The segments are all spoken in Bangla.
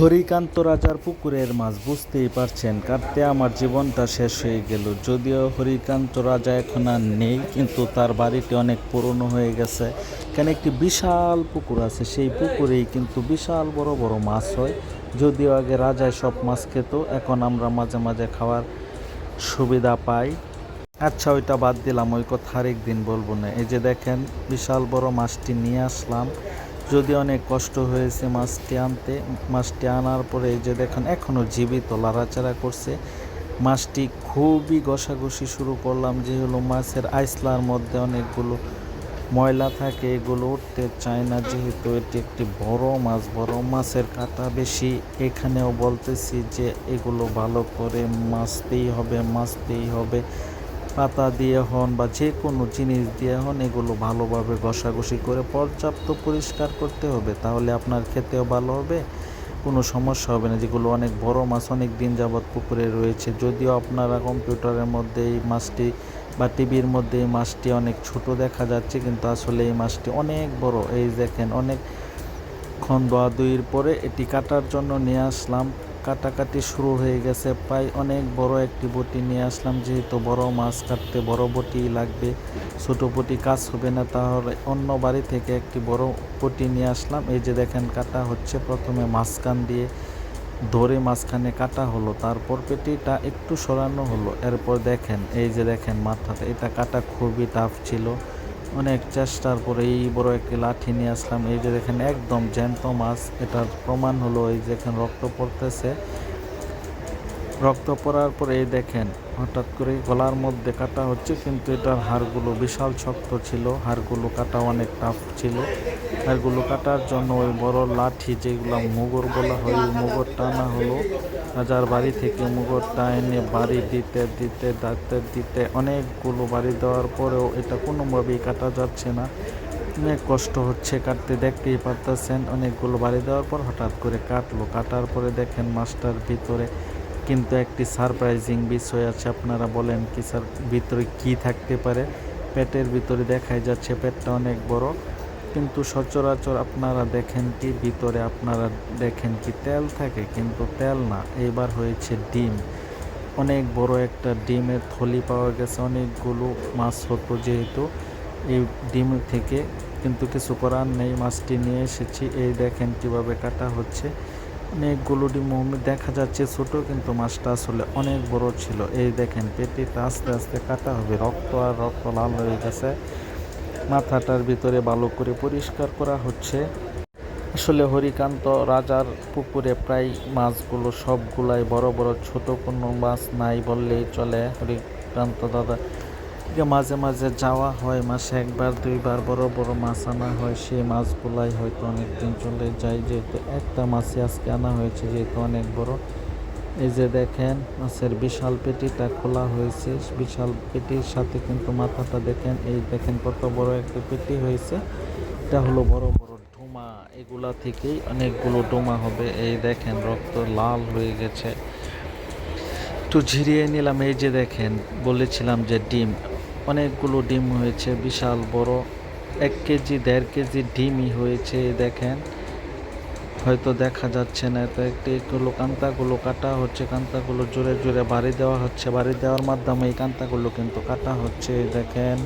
হরিকান্ত রাজার পুকুরের মাছ বুঝতেই পারছেন কাটতে আমার জীবনটা শেষ হয়ে গেল। যদিও হরিকান্ত রাজা এখন আর নেই, কিন্তু তার বাড়িটি অনেক পুরনো হয়ে গেছে। কেন একটি বিশাল পুকুর আছে, সেই পুকুরেই কিন্তু বিশাল বড় বড় মাছ হয়। যদিও আগে রাজায় সব মাছ খেত, এখন আমরা মাঝে মাঝে খাওয়ার সুবিধা পাই। আচ্ছা ওইটা বাদ দিলাম, ওই কথা আরেক দিন বলব না। এই যে দেখেন, বিশাল বড় মাছটি নিয়ে আসলাম। যদি অনেক কষ্ট হয়েছে মাছটি আনতে, মাছটি আনার পরে যে দেখেন এখনও জীবিত, লাড়াচাড়া করছে। মাছটি খুবই ঘষাঘষি শুরু করলাম, যে হলো মাছের আইসলার মধ্যে অনেকগুলো ময়লা থাকে, এগুলো উঠতে চায় না, যেহেতু এটি একটি বড় মাছ, বড় মাছের কাটা বেশি। এখানেও বলতেছি যে এগুলো ভালো করে মাছতেই হবে মাছতেই হবে। পাতা দিয়ে হন বা যে কোনো জিনিস দিয়ে হন, এগুলো ভালোভাবে ঘষাঘষি করে পর্যাপ্ত পরিষ্কার করতে হবে। তাহলে আপনার খেতেও ভালো হবে, কোনো সমস্যা হবে না। যেগুলো অনেক বড় মাছ অনেক দিন যাবৎ পুকুরে রয়েছে, যদিও আপনারা কম্পিউটারের মধ্যে এই মাছটি বা টিভির মধ্যে এই মাছটি অনেক ছোট দেখা যাচ্ছে, কিন্তু আসলে এই মাছটি অনেক বড়। এই দেখেন, অনেক ক্ষণ দুইয়ের পরে এটি কাটার জন্য নিয়ে আসলাম। কাটাকাটি শুরু হয়ে গেছে। প্রায় অনেক বড় একটি বটি নিয়ে আসলাম, যেহেতু বড় মাছ কাটতে বড় বটি লাগবে। ছোট বটি কাজ হবে না, তাহলে অন্য বাড়ি থেকে একটি বড় বটি নিয়ে আসলাম। এই যে দেখেন, কাটা হচ্ছে। প্রথমে মাঝখান দিয়ে ধরে মাঝখানে কাটা হলো, তারপর পেটিটা একটু সরানো হলো। এরপর দেখেন, এই যে দেখেন মাথাতে এটা কাটা খুবই টাফ ছিল। অনেক চেষ্টার পরে এই বড় একটি লাঠি নিয়ে আসলাম। এই যে দেখেন, একদম জ্যান্ত মাছ। এটার প্রমাণ হলো এই দেখেন রক্ত পড়তেছে। রক্ত পড়ার পরে এই দেখেন, হঠাৎ করে গলার মধ্যে কাটা হচ্ছে, কিন্তু এটার হাড়গুলো বিশাল শক্ত ছিল। হাড়গুলো কাটা অনেক টাফ ছিল। হাড়গুলো কাটার জন্য ওই বড় লাঠি যেগুলো মুগর বলা হয় ওই মুগর টানা হলো। রাজার বাড়ি থেকে মুগরটা এনে বাড়ি দিতে দিতে ডাক্তার দিতে অনেকগুলো বাড়ি দেওয়ার পরেও এটা কোনোভাবেই কাটা যাচ্ছে না। অনেক কষ্ট হচ্ছে কাটতে, দেখতেই পারতেছেন, অনেকগুলো বাড়ি দেওয়ার পর হঠাৎ করে কাটলো। কাটার পরে দেখেন মাছটার ভিতরে কিন্তু একটি সারপ্রাইজিং বিষয় আছে। আপনারা বলেন কি স্যার, ভিতরে কি থাকতে পারে? পেটের ভিতরে দেখাই যাচ্ছে, পেটটা অনেক বড়। কিন্তু সচরাচর আপনারা দেখেন কি, ভিতরে আপনারা দেখেন কি, তেল থাকে কিন্তু তেল না। এবার হয়েছে ডিম। অনেক বড় একটা ডিমের থলি পাওয়া গেছে, অনেকগুলো মাছ হতো যেহেতু। এই ডিম থেকে কিন্তু কিছু করার নেই, মাছটি নিয়ে এসেছি। এই দেখেন কীভাবে কাটা হচ্ছে। অনেকগুলো ডিম দেখা যাচ্ছে ছোট, কিন্তু মাছটা আসলে অনেক বড় ছিল। এই দেখেন পেটিটা আস্তে আস্তে কাটা হবে। রক্ত আর রক্ত লাল হয়ে গেছে। মাথাটার ভিতরে ভালো করে পরিষ্কার করা হচ্ছে। আসলে হরিকান্ত রাজার পুকুরে প্রায় মাছগুলো সবগুলাই বড় বড় ছোট কোনো মাছ নাই বললেই চলে। হরিকান্ত দাদা মাঝে মাঝে যাওয়া হয়, মাসে একবার, দুইবার বড় বড় মাছ আনা হয়। সেই মাছগুলাই হয়তো অনেক দিন চলে যায়, যেহেতু একটা মাছই আজকে আনা হয়েছে, যেহেতু অনেক বড়। এই যে দেখেন, মাছের বিশাল পেটিটা খোলা হয়েছে। বিশাল পেটির সাথে কিন্তু মাথাটা দেখেন, এই দেখেন কত বড় একটা পেটি হয়েছে। এটা হলো বড় বড় ডোমা। এগুলা থেকেই অনেকগুলো ডোমা হবে। এই দেখেন, রক্ত লাল হয়ে গেছে। একটু ঝিরিয়ে নিলাম। এই যে দেখেন, বলেছিলাম যে ডিম, অনেকগুলো ডিম হয়েছে, বিশাল বড়। এক কেজি, দেড় কেজি ডিমই হয়েছে দেখেন। হয়তো দেখা যাচ্ছে না। তো একটি এগুলো কান্তাগুলো কাটা হচ্ছে, কান্তাগুলো জোরে জোরে বাড়ি দেওয়া হচ্ছে। বাড়ি দেওয়ার মাধ্যমে এই কান্তাগুলো কিন্তু কাটা হচ্ছে দেখেন।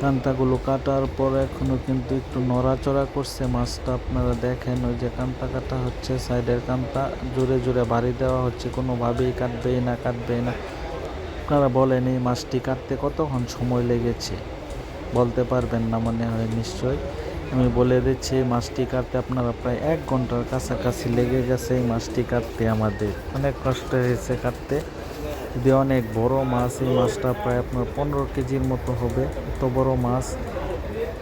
কান্তাগুলো কাটার পর এখনও কিন্তু একটু নড়াচড়া করছে মাছটা। আপনারা দেখেন ওই যে কান্তা কাটা হচ্ছে, সাইডের কান্তা জোরে জোরে বাড়ি দেওয়া হচ্ছে। কোনোভাবেই কাটবেই না কাটবেই না। আপনারা বলেন এই মাছটি কাটতে কতক্ষণ সময় লেগেছে? বলতে পারবেন না মনে হয় নিশ্চয় আমি বলে দিচ্ছি এই মাছটি কাটতে আপনারা প্রায় এক ঘণ্টার কাছাকাছি লেগে গেছে। এই মাছটি কাটতে আমাদের অনেক কষ্ট হয়েছে কাটতে। যদি অনেক বড় মাছ, এই মাছটা প্রায় আপনার পনেরো কেজির মতো হবে। এত বড় মাছ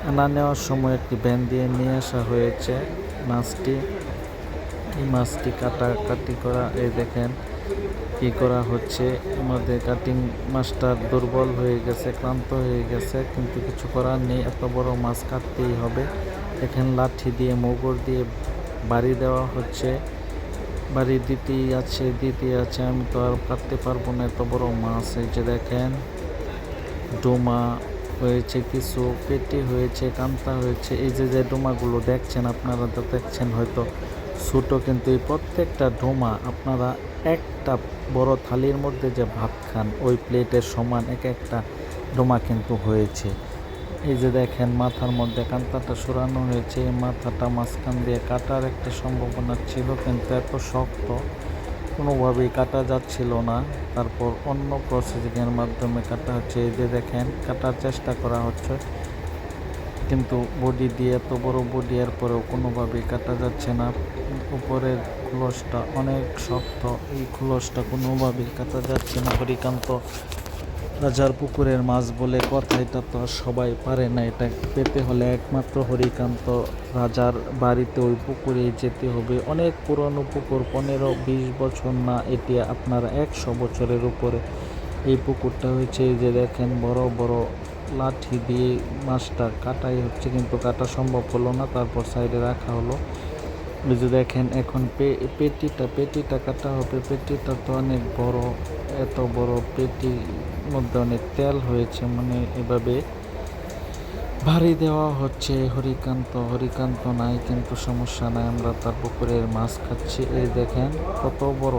আনা নেওয়ার সময় একটি ব্যান দিয়ে নিয়ে আসা হয়েছে মাছটি। এই মাছটি কাটাকাটি করা, এই দেখেন। কি করা হচ্ছে? আমাদের কাটিং মাছটা দুর্বল হয়ে গেছে, ক্লান্ত হয়ে গেছে, কিন্তু কিছু করার নেই। এত বড় মাছ কাটতেই হবে। এখানে লাঠি দিয়ে মোগর দিয়ে বাড়ি দেওয়া হচ্ছে। বাড়ি দিতেই আছে দিতেই আছে। আমি তো আর কাটতে পারব না এত বড় মাছ। এই যে দেখেন, ডোমা হয়েছে, কিছু পেটি হয়েছে, কান্তা হয়েছে। এই যে যে ডোমাগুলো দেখছেন, আপনারা তো দেখছেন হয়তো ছোটো, কিন্তু এই প্রত্যেকটা ডোমা আপনারা একটা বড় থালির মধ্যে যে ভাত খান, ওই প্লেটের সমান এক একটা ডোমা কিন্তু হয়েছে। এই যে দেখেন, মাথার মধ্যে কান্তাটা সরানো হয়েছে, এই মাথাটা মাঝখান দিয়ে কাটার একটা সম্ভাবনা ছিল, কিন্তু এত শক্ত, কোনোভাবেই কাটা যাচ্ছিল না। তারপর অন্য প্রসেসিংয়ের মাধ্যমে কাটা হচ্ছে। এই যে দেখেন, কাটার চেষ্টা করা হচ্ছে, কিন্তু বডি দিয়ে, এত বড় বডি এর পরেও কোনোভাবেই কাটা যাচ্ছে না। উপরের খোলসটা অনেক শক্ত। এই খোলসটা কোনোভাবেই কাটা যাচ্ছে না। হরিকান্ত রাজার পুকুরের মাছ বলে কথা এটা তো সবাই পারে না। এটা পেতে হলে একমাত্র হরিকান্ত রাজার বাড়িতে ওই পুকুরে যেতে হবে। অনেক পুরনো পুকুর, পনেরো, বিশ বছর না, এটি আপনার একশো বছরের উপরে। এই পুকুরটা হয়েছে যে দেখেন, বড় বড় লাঠি দিয়ে মাছটা কাটাই হচ্ছে, কিন্তু কাটা সম্ভব হলো না। তারপর সাইডে রাখা হলো। যে দেখেন এখন পেটিটা পেটিটা কাটা হবে, পেটিটা তো অনেক বড়, এত বড় পেটির মধ্যে অনেক তেল হয়েছে মানে এভাবে ভারী দেওয়া হচ্ছে, হরিকান্ত হরিকান্ত নাই, কিন্তু সমস্যা নাই, আমরা তার পুকুরের মাছ খাচ্ছি। এই দেখেন কত বড়,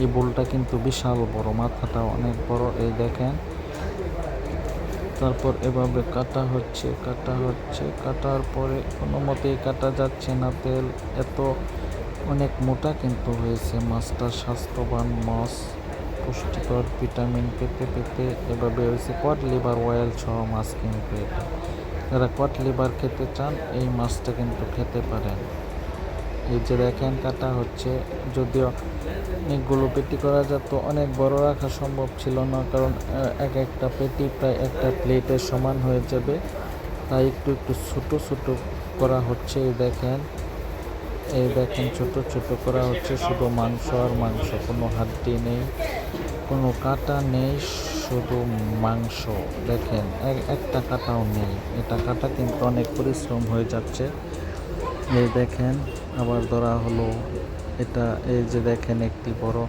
এই বোলটা কিন্তু বিশাল বড়, মাথাটা অনেক বড়, এই দেখেন। তারপর এভাবে কাটা হচ্ছে কাটা হচ্ছে, কাটার পরে কোনো মতেই কাটা যাচ্ছে না। তেল এত অনেক মোটা কিন্তু হয়েছে। মাছটা স্বাস্থ্যবান, মাছ, পুষ্টিকর, ভিটামিন পেতে পেতে এভাবে হয়েছে। কট লিভার অয়েল সহ মাছ কিন্তু এটা। যারা কট লিভার খেতে চান, এই মাছটা কিন্তু খেতে পারেন। এই যে দেখেন, কাটা হচ্ছে। যদিও অনেকগুলো পেটি করা যেত, অনেক বড় রাখা সম্ভব ছিল না, কারণ এক একটা পেটি প্রায় একটা প্লেটের সমান হয়ে যাবে। তাই একটু একটু ছোটো ছোটো করা হচ্ছে দেখেন। এই দেখেন, ছোট ছোট করা হচ্ছে, শুধু মাংস আর মাংস, কোনো হাড্ডি নেই, কোনো কাটা নেই, শুধু মাংস, দেখেন। এক- একটা কাটাও নেই। এটা কাটা কিন্তু অনেক পরিশ্রম হয়ে যাচ্ছে। এই দেখেন, আবার ধরা হলো এটা এই যে দেখেন একটি বড়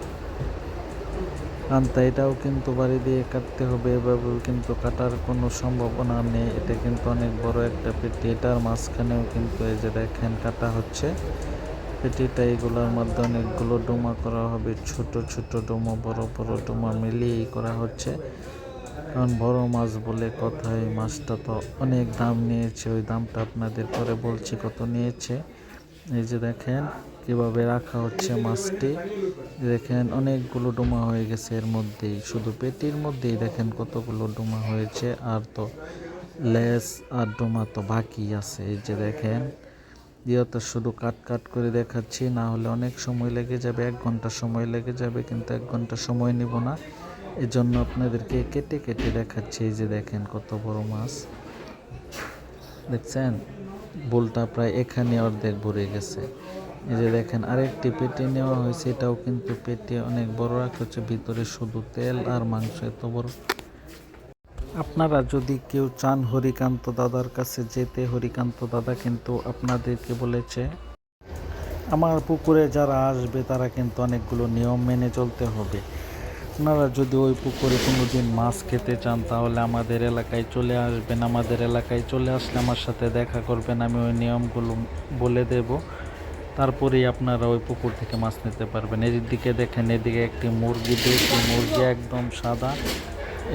আন্তা, এটাও কিন্তু বাড়ি দিয়ে কাটতে হবে এভাবেও কিন্তু কাটার কোনো সম্ভাবনা নেই। এটা কিন্তু অনেক বড় একটা পেটি, এটার মাঝখানেও কিন্তু এই যে দেখেন কাটা হচ্ছে। পেটিটা এগুলোর মধ্যে অনেকগুলো ডোমা করা হবে, ছোট ছোট ডোমা, বড় বড় ডোমা মিলিয়েই করা হচ্ছে। কারণ বড় মাছ বলে কথা, এই মাছটা তো অনেক দাম নিয়েছে, ওই দামটা আপনাদের পরে বলছি কত নিয়েছে। এই যে দেখেন কীভাবে রাখা হচ্ছে মাছটি। দেখেন অনেকগুলো ডোমা হয়ে গেছে এর মধ্যেই। শুধু পেটির মধ্যেই দেখেন কতগুলো ডোমা হয়েছে। আর তো লেস আর ডোমা তো বাকি আছে। এই যে দেখেন, দিয়ে তো শুধু কাট কাট করে দেখাচ্ছি। না হলে অনেক সময় লেগে যাবে, এক ঘণ্টা সময় লেগে যাবে, কিন্তু এক ঘণ্টা সময় নিব না। এই জন্য আপনাদেরকে কেটে কেটে দেখাচ্ছি। এই যে দেখেন কত বড় মাছ। দেখছেন? বোলটা প্রায় এখানে অর্ধেক ভরে গেছে। এই যে দেখেন, আরেকটি পেটি নেওয়া হয়েছে, এটাও কিন্তু পেটি অনেক বড় রাখা হচ্ছে ভিতরে শুধু তেল আর মাংস এত বড়। আপনারা যদি কেউ চান হরিকান্ত দাদার কাছে যেতে, হরিকান্ত দাদা কিন্তু আপনাদেরকে বলেছে, আমার পুকুরে যারা আসবে, তারা কিন্তু অনেকগুলো নিয়ম মেনে চলতে হবে। আপনারা যদি ওই পুকুরে কোনো দিন মাছ খেতে চান, তাহলে আমাদের এলাকায় চলে আসবেন। আমাদের এলাকায় চলে আসলে আমার সাথে দেখা করবেন, আমি ওই নিয়মগুলো বলে দেব। তারপরেই আপনারা ওই পুকুর থেকে মাছ নিতে পারবেন। এদিকে দেখেন, এদিকে একটি মুরগি, দেশি মুরগি একদম সাদা।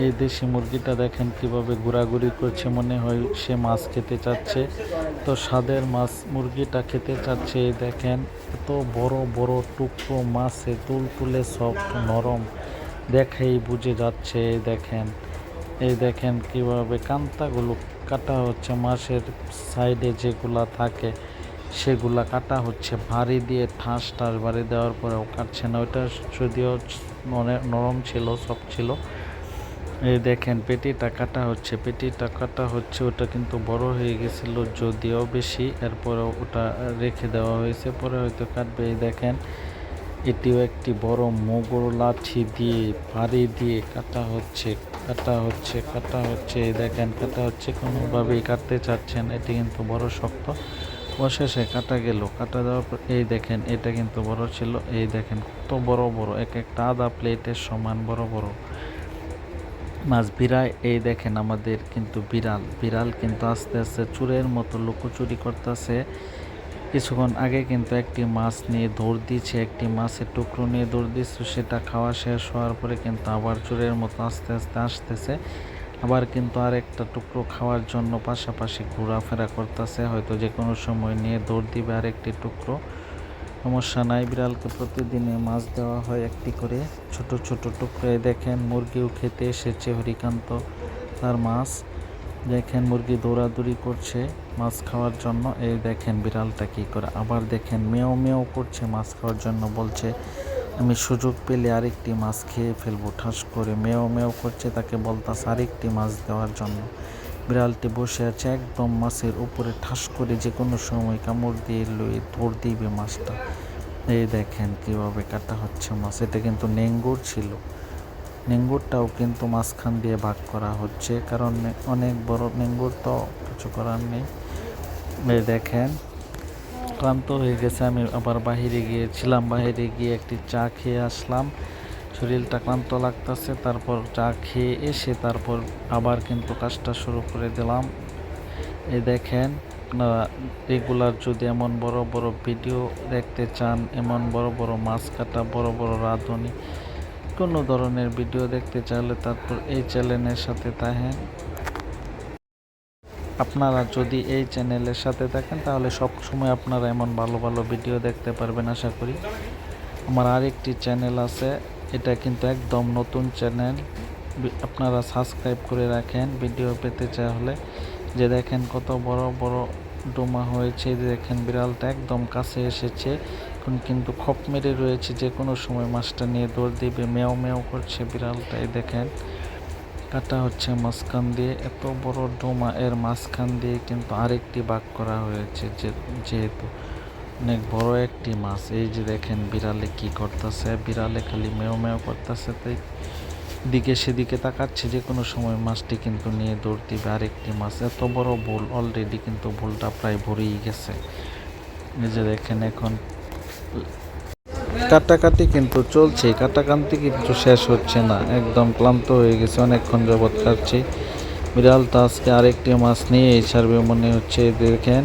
এই দেশি মুরগিটা দেখেন কীভাবে ঘোরাঘুরি করছে, মনে হয় সে মাছ খেতে চাচ্ছে। তো স্বাদের মাছ, মুরগিটা খেতে চাচ্ছে দেখেন এত বড় বড় টুকরো মাছে তুল তুলে সফট, নরম। দেখেই বুঝে যাচ্ছে দেখেন। এই দেখেন কীভাবে কান্তাগুলো কাটা হচ্ছে মাছের সাইডে যেগুলা থাকে। সেগুলা কাটা হচ্ছে, ভারী দিয়ে ঠাস ঠাস ভারী দেওয়ার পরেও কাটছে না। ওইটা যদিও নরে- নরম ছিল সব ছিল। এই দেখেন, পেটিটা কাটা হচ্ছে, পেটিটা কাটা হচ্ছে, ওটা কিন্তু বড় হয়ে গেছিল যদিও বেশি। এরপরে ওটা রেখে দেওয়া হয়েছে, পরে হয়তো কাটবে। এই দেখেন, এটিও একটি বড় মোগর লাঠি দিয়ে ভারী দিয়ে কাটা হচ্ছে কাটা হচ্ছে কাটা হচ্ছে। এই দেখেন, কাটা হচ্ছে, কোনোভাবেই কাটতে চাচ্ছেন এটি কিন্তু বড় শক্ত। অশেষে কাটা গেল, কাটা দেওয়ার পর, এই দেখেন, এটা কিন্তু বড় ছিল, এই দেখেন কত বড় বড়, এক একটা আদা প্লেটের সমান বড় বড় মাছ বিড়ায় এই দেখেন আমাদের কিন্তু বিড়াল বিড়াল কিন্তু আস্তে আস্তে চুরের মতো লুকোচুরি করতেছে। কিছুক্ষণ আগে কিন্তু একটি মাছ নিয়ে দৌড় দিচ্ছে একটি মাছের টুকরো নিয়ে দৌড় দিচ্ছে সেটা খাওয়া শেষ হওয়ার পরে কিন্তু আবার চোরের মতো আস্তে আস্তে আসতেছে। আবার কিন্তু আরেকটা টুকরো খাওয়ার জন্য পাশাপাশি ঘোরাফেরা করতেছে। হয়তো যে কোনো সময় নিয়ে দৌড় দিবে আরেকটি টুকরো। সমস্যা নাই, বিড়ালকে প্রতিদিনে মাছ দেওয়া হয় একটি করে। ছোট ছোট টুকরোয় দেখেন মুরগিও খেতে এসেছে হরিকান্ত তার মাছ। দেখেন মুরগি দৌড়াদৌড়ি করছে মাছ খাওয়ার জন্য। এই দেখেন বিড়ালটা কী করে। আবার দেখেন মেও মেও করছে মাছ খাওয়ার জন্য বলছে। আমি সুযোগ পেলে আরেকটি মাছ খেয়ে ফেলব, ঠাস করে। মেও মেও করছে তাকে বলতাছে আরেকটি মাছ দেওয়ার জন্য। বিড়ালটি বসে আছে একদম মাছের উপরে, ঠাস করে যে কোনো সময় কামড় দিয়ে লয়ে ধর দিবে মাছটা। এই দেখেন কীভাবে কাটা হচ্ছে মাছ। এটা কিন্তু নেঙ্গুর ছিল। নেঙ্গুরটাও কিন্তু মাঝখান দিয়ে ভাগ করা হচ্ছে, কারণ অনেক বড় নেঙ্গুর তো কিছু করার নেই। দেখেন ক্লান্ত হয়ে গেছে, আমি আবার বাহিরে গিয়েছিলাম। বাহিরে গিয়ে একটি চা খেয়ে আসলাম। শরীরটা ক্লান্ত লাগতেছে, তারপর চা খেয়ে এসে তারপর আবার কিন্তু কাজটা শুরু করে দিলাম। এ দেখেন আপনারা রেগুলার যদি এমন বড় বড় ভিডিও দেখতে চান, এমন বড় বড় মাছ কাটা, বড় বড় রাঁধুনি, কোনো ধরনের ভিডিও দেখতে চাইলে তারপর এই চ্যানেলের সাথে থাকেন। আপনারা যদি এই চ্যানেলের সাথে থাকেন, তাহলে সব সময় আপনারা এমন ভালো ভালো ভিডিও দেখতে পারবেন, আশা করি। আমার আরেকটি চ্যানেল আছে, এটা কিন্তু একদম নতুন চ্যানেল। আপনারা সাবস্ক্রাইব করে রাখেন ভিডিও পেতে চাইলে। যে দেখেন কত বড় বড় ডোমা হয়েছে দেখেন বিড়ালটা একদম কাছে এসেছে। এখন কিন্তু খপ মেরে রয়েছে যে কোনো সময় মাছটা নিয়ে দৌড় দিবে, মেও মেও করছে বিড়ালটাই, দেখেন। কাটা হচ্ছে মাঝখান দিয়ে। এত বড় ডোমা, এর মাঝখান দিয়ে কিন্তু আরেকটি বাঘ করা হয়েছে যেহেতু অনেক বড় একটি মাছ। এই যে দেখেন বিড়ালে কি করতেছে, বিড়ালে খালি মেও মেও করতেছে, তাই দিকে সেদিকে তাকাচ্ছে। যে কোনো সময় মাছটি কিন্তু নিয়ে দৌড় দিবে আরেকটি মাছ। এত বড় ভুল অলরেডি কিন্তু ভুলটা প্রায় ভরেই গেছে। এই যে দেখেন এখন কাটাকাটি কিন্তু চলছে, কাটাকান্তি কিন্তু শেষ হচ্ছে না। একদম ক্লান্ত হয়ে গেছে, অনেকক্ষণ যাবৎ খাচ্ছি বিড়ালটা আজকে আরেকটি মাছ নিয়ে ছাড়বে মনে হচ্ছে দেখেন।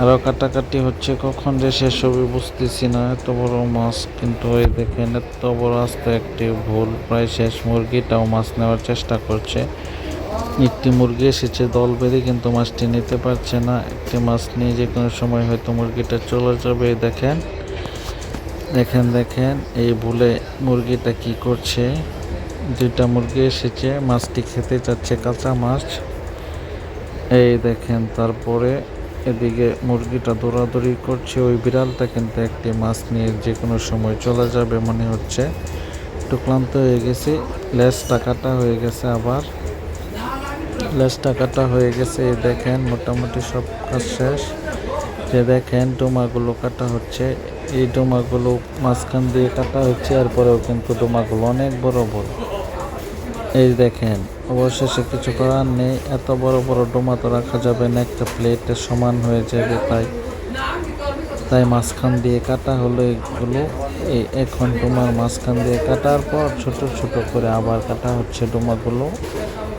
আরও কাটাকাটি হচ্ছে, কখন যে শেষ হবে বুঝতেছি না। এত বড় মাছ কিন্তু ওই দেখেন, এত বড় আস্তে একটি ভুল। প্রায় শেষ মুরগিটাও মাছ নেওয়ার চেষ্টা করছে। একটি মুরগি এসেছে, দল বেঁধে কিন্তু মাছটি নিতে পারছে না। একটি মাছ নিয়ে যে কোনো সময় হয়তো মুরগিটা চলে যাবে, দেখেন। দেখেন দেখেন, এই ভুলে মুরগিটা কি করছে? দুইটা মুরগি এসেছে, মাছটি খেতে চাচ্ছে কাঁচা মাছ। এই দেখেন, তারপরে এদিকে মুরগিটা দৌড়াদৌড়ি করছে। ওই বিড়ালটা কিন্তু একটি মাছ নিয়ে যে কোনো সময় চলে যাবে মনে হচ্ছে। একটু ক্লান্ত হয়ে গেছে, লেজটা কাটা হয়ে গেছে আবার। লেজটা কাটা হয়ে গেছে, এই দেখেন, মোটামুটি সব কাজ শেষ। যে দেখেন ডোমাগুলো কাটা হচ্ছে। এই ডোমাগুলো মাঝখান দিয়ে কাটা হচ্ছে এরপরেও কিন্তু ডোমাগুলো অনেক বড় বড়। এই দেখেন, অবশেষে কিছু করার নেই। এত বড় বড় ডোমা তো রাখা যাবে না, একটা প্লেটে সমান হয়ে যাবে তাই। তাই মাঝখান দিয়ে কাটা হলো এগুলো। এই এখন ডোমার মাঝখান দিয়ে কাটার পর ছোট ছোট করে আবার কাটা হচ্ছে ডোমাগুলো।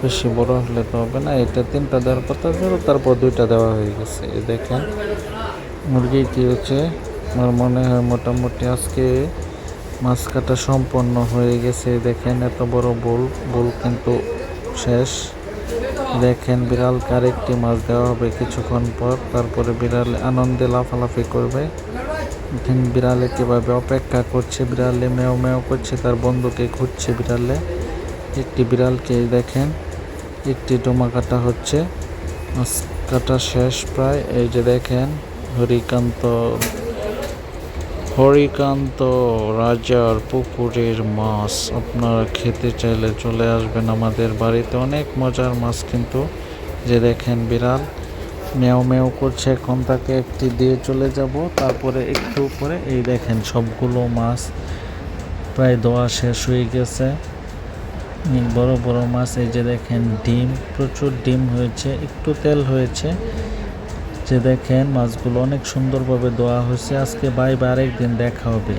বেশি বড় হলে তো হবে না, এটা তিনটা দেওয়ার কথা তারপর দুইটা দেওয়া হয়ে গেছে। দেখেন, মুরগি কী হচ্ছে? আমার মনে হয় মোটামুটি আজকে মাছ কাটা সম্পন্ন হয়ে গেছে? দেখেন, এত বড় বোল বোল কিন্তু শেষ। দেখেন, বিড়ালকে আরেকটি মাছ দেওয়া হবে কিছুক্ষণ পর। তারপরে বিড়াল আনন্দে লাফালাফি করবে। দেখেন, বিড়ালে কীভাবে অপেক্ষা করছে, বিড়ালে মেও মেও করছে, তার বন্ধুকে খুঁজছে বিড়ালে। একটি বিড়ালকে দেখেন, একটি ডোমা কাটা হচ্ছে। মাছ কাটা শেষ প্রায়। এই যে দেখেন, হরিকান্ত হরিকান্ত, রাজার পুকুরের মাছ। আপনারা খেতে চাইলে চলে আসবেন আমাদের বাড়িতে। অনেক মজার মাছ কিন্তু। যে দেখেন বিড়াল, মেও মেও করছে। এখন তাকে একটি দিয়ে চলে যাব। তারপরে একটু পরে এই দেখেন সবগুলো মাছ প্রায় দোয়া শেষ হয়ে গেছে। বড় বড় মাছ। এই যে দেখেন ডিম, প্রচুর ডিম হয়েছে। একটু তেল হয়েছে। যে দেখেন মাছগুলো অনেক সুন্দরভাবে ধোয়া হয়েছে। আজকে বাই বা আরেকদিন দেখা হবে।